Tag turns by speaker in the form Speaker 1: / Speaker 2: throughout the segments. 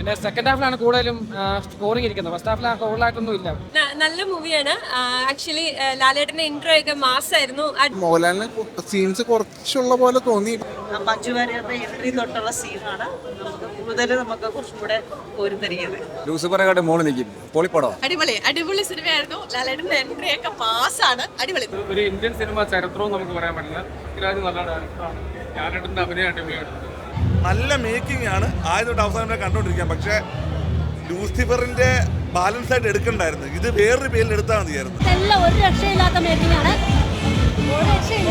Speaker 1: പിന്നെ സെക്കൻഡ് ഹാഫിലാണ് കൂടുതലും സ്കോറിംഗ് ഇരിക്കുന്നത്. ഫസ്റ്റ് ഹാഫിൽ കൂടുതലായിട്ടൊന്നും ഇല്ല.
Speaker 2: നല്ല മൂവിയാണ് ആക്ച്വലി ലാലേട്ടന്റെ ഇൻട്രോ ഒക്കെ മാസായിരുന്നു.
Speaker 3: മോഹൻലാലിന് സീൻസ് കുറച്ചുള്ള പോലെ തോന്നി.
Speaker 4: മഞ്ജു വാര്യരുടെ എൻട്രി തൊട്ടുള്ള സീനാണ് നമുക്ക് കൂടുതൽ നമുക്ക് കുറച്ചും കൂടെ കോരിത്തരിക്കുന്നത്
Speaker 5: ലൂസിഫറേക്കാട്ട് മോൾ നിൽക്കും പൊളിപ്പടം?
Speaker 6: അടിപൊളി അടിപൊളി സിനിമയായിരുന്നു. ലാലേട്ടന്റെ എൻട്രി ഒക്കെ ആണ് അടിപൊളി.
Speaker 1: ഒരു ഇന്ത്യൻ സിനിമ ചരിത്രവും നമുക്ക് പറയാൻ പറ്റില്ല. ഇരാജ് നല്ല ഡയറക്ടറാണ് ഞാനായിട്ടുണ്ട് അഭിനയം അടിപൊളിയായിട്ടുണ്ട്
Speaker 7: നല്ല മേക്കിംഗ് ആണ്. ആദ്യം തൊട്ട് അവസാനം വരെ കണ്ടുകൊണ്ടിരിക്കാം പക്ഷേ ലൂസിഫറിന്റെ ബാലൻസ് ആയിട്ട് എടുക്കണ്ടായിരുന്നു. ഇത് വേറൊരു പേരിൽ എടുത്താൽ മതിയായിരുന്നു
Speaker 2: ഇതെല്ലാം ഒരു രക്ഷയില്ലാത്ത മേക്കിംഗ് ആണ്. ഒരു രക്ഷയില്ല.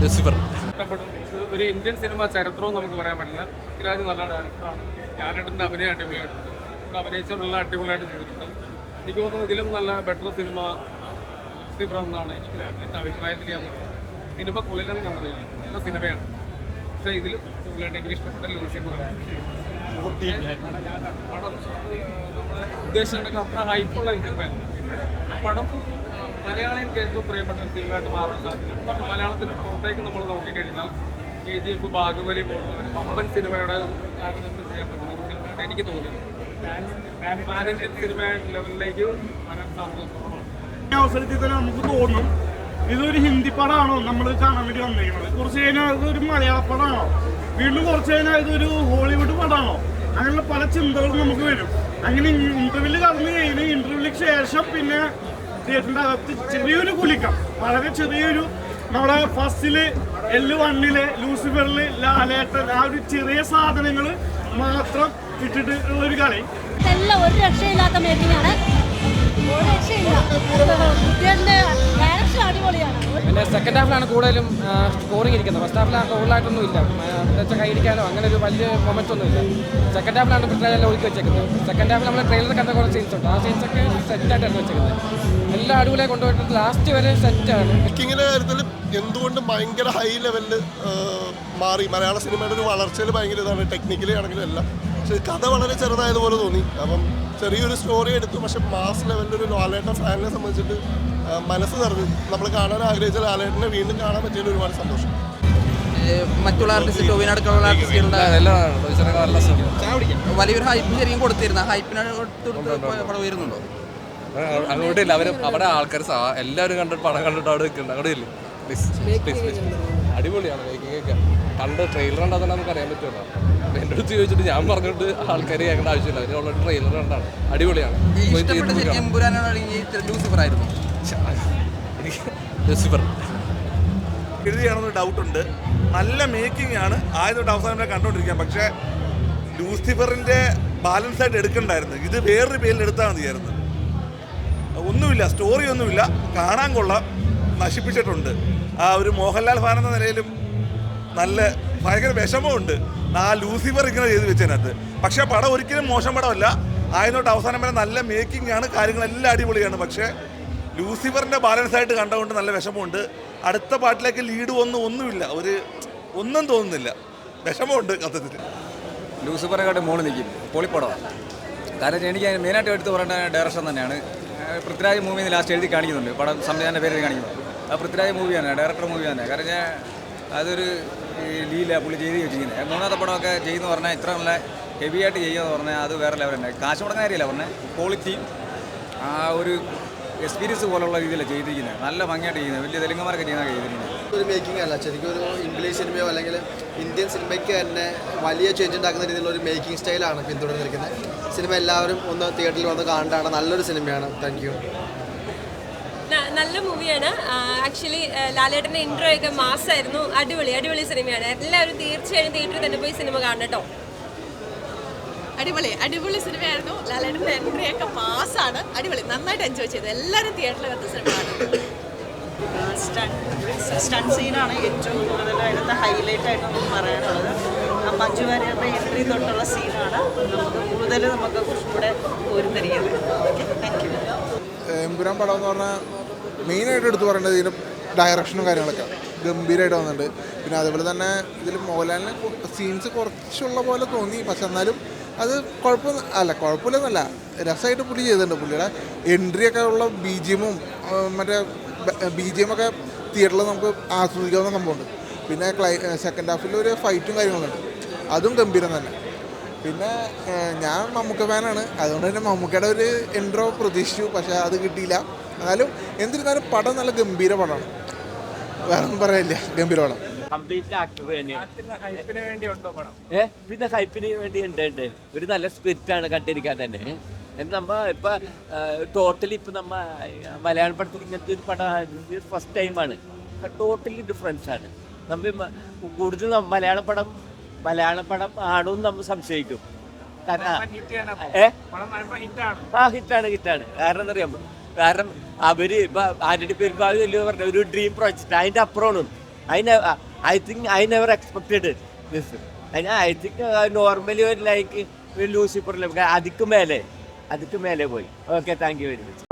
Speaker 5: ലൂസിഫർ
Speaker 1: ഒരു ഇന്ത്യൻ സിനിമ ചരിത്രവും നമുക്ക് പറയാൻ പറ്റില്ല. പൃഥ്വിരാജ് നല്ല ഡയറക്ടറാണ് ഞാനായിട്ടുണ്ട് അഭിനയം അടിപൊളിയായിട്ടുണ്ട് അഭിനയിച്ചുള്ള അടിപൊളിയായിട്ട് ചെയ്തിട്ടുണ്ട്. എനിക്ക് തോന്നുന്നു ഇതിലും നല്ല ബെറ്റർ സിനിമ ലൂസിഫർ എന്നാണ് എനിക്ക് എന്റെ അഭിപ്രായത്തിൽ ഞാൻ പറയുന്നത്. സിനിമ കുളിലും ഞാൻ നല്ല സിനിമയാണ് പക്ഷേ ഇതിൽ എനിക്ക് ഇഷ്ടപ്പെട്ട ലൂസിഫർ പടം അത്ര ഹൈപ്പുള്ള സിനിമയാണ് പടം മലയാളികൾക്ക് ഏറ്റവും പ്രിയപ്പെട്ട സിനിമയായിട്ട് മാറാൻ സാധിക്കും മലയാളത്തിന് പുറത്തേക്ക് നമ്മൾ നോക്കിക്കഴിഞ്ഞാൽ കെ ജി എഫ് ബാഹുബലി പമ്പൻ സിനിമയുടെ താരതമ്യം ചെയ്യാൻ എനിക്ക് തോന്നുന്നു സിനിമ ലെവലിലേക്ക്
Speaker 8: അവസരത്തിൽ തന്നെ നമുക്ക് തോന്നും ഇതൊരു ഹിന്ദി പടമാണോ നമ്മൾ കാണാൻ വേണ്ടി വന്നിരിക്കുന്നത് കുറച്ച് കഴിഞ്ഞാൽ ഇതൊരു മലയാള പടമാണോ വീണ്ടും കുറച്ച് കഴിഞ്ഞാൽ ഇതൊരു ഹോളിവുഡ് പടമാണോ അങ്ങനെയുള്ള പല ചിന്തകളും നമുക്ക് വരും. അങ്ങനെ ഇന്റർവ്യൂൽ കടന്നു കഴിഞ്ഞ് ഇന്റർവ്യൂവിലേക്ക് ശേഷം പിന്നെ തിയേറ്ററിന്റെ അകത്ത് ചെറിയൊരു കുലിക്കം വളരെ ചെറിയൊരു നമ്മുടെ ഫസ്റ്റിൽ എൽ വണ്ണിൽ ലൂസിഫറിൽ ലാലേട്ടൻ ആ ഒരു ചെറിയ സാധനങ്ങൾ മാത്രം ഇട്ടിട്ട് ഉള്ള ഒരു കളി.
Speaker 2: ഇതെല്ലാം ഒരു രക്ഷയില്ലാത്ത മേഖലയാണ് ഒരു
Speaker 1: പിന്നെ സെക്കൻഡ് ഹാഫിലാണ് കൂടുതലും സ്കോറിംഗ് ഇരിക്കുന്നത്. ഫസ്റ്റ് ഹാഫിൽ കൂടുതലായിട്ടൊന്നും ഇല്ല. വെച്ചാൽ കൈയടിക്കാനോ അങ്ങനെ ഒരു വലിയ മൊമെന്റ്സ് ഒന്നും ഇല്ല. സെക്കൻഡ് ഹാഫിലാണ് പൃഥ്വിരാജെല്ലാം ഒഴുക്കി വെച്ചേക്കുന്നത്. സെക്കൻഡ് ഹാഫിൽ നമ്മൾ ട്രെയിലർ കണ്ട കുറച്ച് സീൻസ് ഉണ്ട്. ആ സീൻസ് ഒക്കെ സെറ്റായിട്ടാണ് വെച്ചേക്കുന്നത്. എല്ലാ അടിപൊളിയായി കൊണ്ടുപോയിട്ട് ലാസ്റ്റ് വരെ സെറ്റാണ്
Speaker 3: ബുക്കിങ്ങിന്റെ കാര്യത്തിൽ എന്തുകൊണ്ട് ഭയങ്കര ഹൈ ലെവലിൽ മാറി. മലയാള സിനിമയുടെ ഒരു വളർച്ചയിൽ ഭയങ്കര ഇതാണ്. ടെക്നിക്കലി ആണെങ്കിലും എല്ലാം. പക്ഷെ കഥ വളരെ ചെറുതായതുപോലെ തോന്നി. അപ്പം ചെറിയൊരു സ്റ്റോറി എടുത്തു പക്ഷെ മാസ് ലെവലിൽ ഒരു ലാലേട്ട ഫാനിനെ സംബന്ധിച്ചിട്ട് മനസ്സ് നിറഞ്ഞു നമ്മൾ കാണാൻ ആഗ്രഹിച്ച ലാലേട്ടനെ വീണ്ടും കാണാൻ പറ്റിയതിൽ ഒരുപാട് സന്തോഷം.
Speaker 5: മറ്റുള്ള ആർട്ടിസ്റ്റ് ടോവിനടക്കമുള്ള ആർട്ടിസ്റ്റുകളുടെ വലിയൊരു ഹൈപ്പ് ശരിക്കും കൊടുത്തിരുന്ന ഹൈപ്പിന് പടം വരുന്നുണ്ടോ?
Speaker 9: അങ്ങോട്ടില്ല അവർ അവിടെ ആൾക്കാർ എല്ലാവരും കണ്ടിട്ട് പടം കണ്ടിട്ട് അവിടെ നിൽക്കുന്നുണ്ട്. അവിടെ ഇല്ല പ്ലീസ് പ്ലീസ് പ്ലീസ് അടിപൊളിയാണ്. മേക്കിംഗ് ഒക്കെ കണ്ട് ട്രെയിലർ കണ്ടാൽ തന്നെ നമുക്ക് അറിയാൻ പറ്റുമല്ലോ. അപ്പം എന്റെ അടുത്ത് ചോദിച്ചിട്ട് ഞാൻ പറഞ്ഞിട്ട് ആൾക്കാർ കേൾക്കേണ്ട ആവശ്യമില്ല. അവർ ഓൾറെഡി ട്രെയിലർ കണ്ടാണ്. അടിപൊളിയാണ്.
Speaker 5: ലൂസിഫർ
Speaker 7: എഴുതിയാണെന്ന് ഡൗട്ട് ഉണ്ട്. നല്ല മേക്കിംഗ് ആണ്. ആയതുകൊണ്ട് അവസാനം വരെ കണ്ടുകൊണ്ടിരിക്കാം പക്ഷേ ലൂസിഫറിന്റെ ബാലൻസ് ആയിട്ട് എടുക്കണ്ടായിരുന്നു. ഇത് വേറൊരു പേരിൽ എടുത്താൽ മതിയായിരുന്നു. ഒന്നുമില്ല സ്റ്റോറി ഒന്നുമില്ല. കാണാൻ കൊള്ളാം. നശിപ്പിച്ചിട്ടുണ്ട്. ആ ഒരു മോഹൻലാൽ ഫാൻ എന്ന നിലയിലും നല്ല ഭയങ്കര വിഷമമുണ്ട്. ആ ലൂസിഫർ ഇങ്ങനെ ചെയ്ത് വെച്ചതിനകത്ത്. പക്ഷേ പടം ഒരിക്കലും മോശം പടമല്ല. ആയതുകൊണ്ട് അവസാനം വരെ നല്ല മേക്കിംഗ് ആണ്. കാര്യങ്ങളെല്ലാം അടിപൊളിയാണ്. പക്ഷേ ലൂസിഫറിന്റെ ബാലൻസ് ആയിട്ട് കണ്ടുകൊണ്ട് നല്ല വിഷമമുണ്ട്. അടുത്ത പാട്ടിലേക്ക് ലീഡ് ഒന്നും ഒന്നുമില്ല. ഒരു ഒന്നും തോന്നുന്നില്ല. വിഷമമുണ്ട് കഥത്തിൽ
Speaker 5: കാട്ടി മോൾ നിൽക്കും. പൊളിപ്പടമാണ് കാരണം എനിക്ക് മെയിനായിട്ട് എടുത്ത് പറയേണ്ട ഡയറക്ഷൻ തന്നെയാണ്. പൃഥ്വിരാജ് മൂവിന്ന് ലാസ്റ്റ് എഴുതി കാണിക്കുന്നുണ്ട്. പടം സംവിധാന പേര് കാണിക്കുന്നുണ്ട്. പൃഥ്വിരാജ് മൂവിയാണ് ഡയറക്ടർ മൂവി തന്നെ കാരണം ഞാൻ അതൊരു ലീല പുള്ളി ചെയ്ത് വെച്ചിരിക്കുന്നത്. മൂന്നാമത്തെ പടമൊക്കെ ചെയ്യുന്നു പറഞ്ഞാൽ ഇത്ര നല്ല ഹെവി ആയിട്ട് ചെയ്യുമെന്ന് പറഞ്ഞാൽ അത് വേറെ തന്നെ. കാശ് മുടങ്ങുന്ന കാര്യമില്ല പറഞ്ഞാൽ ക്വാളിറ്റിയും ആ ഒരു എക്സ്പീരിയൻസ് പോലുള്ള രീതിയിലാണ് ചെയ്തിരിക്കുന്നത്. നല്ല ഭംഗിയായിട്ട് ചെയ്യുന്നത്. വലിയ തെലുങ്കന്മാരൊക്കെ ചെയ്യുന്ന ചെയ്തിരിക്കുന്നത്.
Speaker 10: ഒരു മേക്കിംഗ് അല്ല. ശരിക്കും ഒരു ഇംഗ്ലീഷ് സിനിമയോ അല്ലെങ്കിൽ ഇന്ത്യൻ സിനിമയ്ക്ക് തന്നെ വലിയ ചേഞ്ച് ഉണ്ടാക്കുന്ന രീതിയിലുള്ള ഒരു മേക്കിംഗ് സ്റ്റൈലാണ് പിന്തുടർന്നിരിക്കുന്നത്. സിനിമ എല്ലാവരും ഒന്ന് തിയേറ്ററിൽ വന്ന് കാണേണ്ടതാണ് നല്ലൊരു സിനിമയാണ് താങ്ക്
Speaker 2: നല്ല മൂവിയാണ്. ആക്ച്വലി ലാലേട്ടന്റെ ഇൻട്രോ ഒക്കെ മാസമായിരുന്നു അടിപൊളി അടിപൊളി സിനിമയാണ്. എല്ലാവരും തീർച്ചയായും തിയേറ്ററിൽ തന്നെ പോയി സിനിമ കാണണം കേട്ടോ.
Speaker 6: അടിപൊളി അടിപൊളി സിനിമയായിരുന്നു. ലാലേട്ടന്റെ എൻട്രി ഒക്കെ പാസ്സാണ് അടിപൊളി നന്നായിട്ട് എൻജോയ് ചെയ്തു. എല്ലാവരും തിയേറ്ററിൽ വന്ന സിനിമ കാണും.
Speaker 4: സ്റ്റൺ സീനാണ് ഏറ്റവും കൂടുതൽ അതിനകത്ത് ഹൈലൈറ്റ് ആയിട്ട് നമുക്ക് പറയാനുള്ളത്. മഞ്ജു വാര്യരുടെ എൻട്രി തൊട്ടുള്ള സീനാണ്. നമുക്ക് കൂടുതൽ നമുക്ക് കുറച്ചും കൂടെ കോരിത്തരിക്കുന്നത് ഓക്കെ താങ്ക് യു
Speaker 3: എമ്പുരാൻ പടം എന്ന് പറഞ്ഞാൽ മെയിനായിട്ട് എടുത്തു പറയേണ്ടത് ഇതിന്റെ ഡയറക്ഷനും കാര്യങ്ങളൊക്കെ ഗംഭീരമായിട്ട് വന്നിട്ടുണ്ട്. പിന്നെ അതുപോലെ തന്നെ ഇതിൽ മോഹൻലാലിന് സീൻസ് കുറച്ചുള്ള പോലെ തോന്നി. പക്ഷെ എന്നാലും അത് കുഴപ്പമൊന്നും അല്ല കുഴപ്പമില്ലെന്നല്ല. രസമായിട്ട് പുള്ളി ചെയ്തിട്ടുണ്ട് പുള്ളിയുടെ എൻട്രി ഒക്കെ ഉള്ള ബി ജി എമ്മും മറ്റേ ബി ജി എം ഒക്കെ തിയേറ്ററിൽ നമുക്ക് ആസ്വദിക്കാവുന്ന സംഭവമുണ്ട്.
Speaker 11: പിന്നെ ക്ലൈ സെക്കൻഡ് ഹാഫിൽ ഒരു ഫൈറ്റും കാര്യങ്ങളുണ്ട് അതും ഗംഭീരം തന്നെ പിന്നെ ഞാൻ മമ്മൂക്ക ഫാനാണ്. അതുകൊണ്ട് തന്നെ മമ്മൂക്കയുടെ ഒരു എൻട്രോ പ്രതീക്ഷിച്ചു പക്ഷേ അത് കിട്ടിയില്ല. എന്നാലും എന്നിരുന്നാലും പടം നല്ല ഗംഭീര പടമാണ്. വേറെ ഒന്നും പറയാനില്ല ഗംഭീര പടം.
Speaker 12: പിന്നെ ഹൈപ്പിന് വേണ്ടി ഉണ്ട് ഉണ്ട്. ഒരു നല്ല സ്പിരിറ്റ് ആണ് കണ്ടിരിക്കാൻ തന്നെ. നമ്മ ഇപ്പൊ ടോട്ടലി ഇപ്പൊ നമ്മ മലയാള പടത്തിൽ ഇങ്ങനത്തെ ഒരു പടം ഫസ്റ്റ് ടൈമാണ് ടോട്ടലി ഡിഫറൻസ് ആണ്. നമ്മ കൂടുതൽ മലയാള പടം മലയാള പടം ആണോ നമ്മൾ സംശയിക്കും
Speaker 1: ഹിറ്റാണ്
Speaker 12: ആ ഹിറ്റാണ് ഹിറ്റാണ് കാരണം എന്താ കാരണം അവർ ഇപ്പൊ ആന്റണി പെരുമ്പാവി വലിയ പറഞ്ഞ? ഒരു ഡ്രീം പ്രോജക്റ്റ് അതിന്റെ അപ്പുറമാണ്. അതിന് I think I never expected this അതിന് ഐ തിങ്ക് നോർമലി ഒരു ലൈക്ക് ലൂസിഫർ അതിക്ക് മേലെ. അതിക്ക് മേലെ പോയി. Okay thank you very much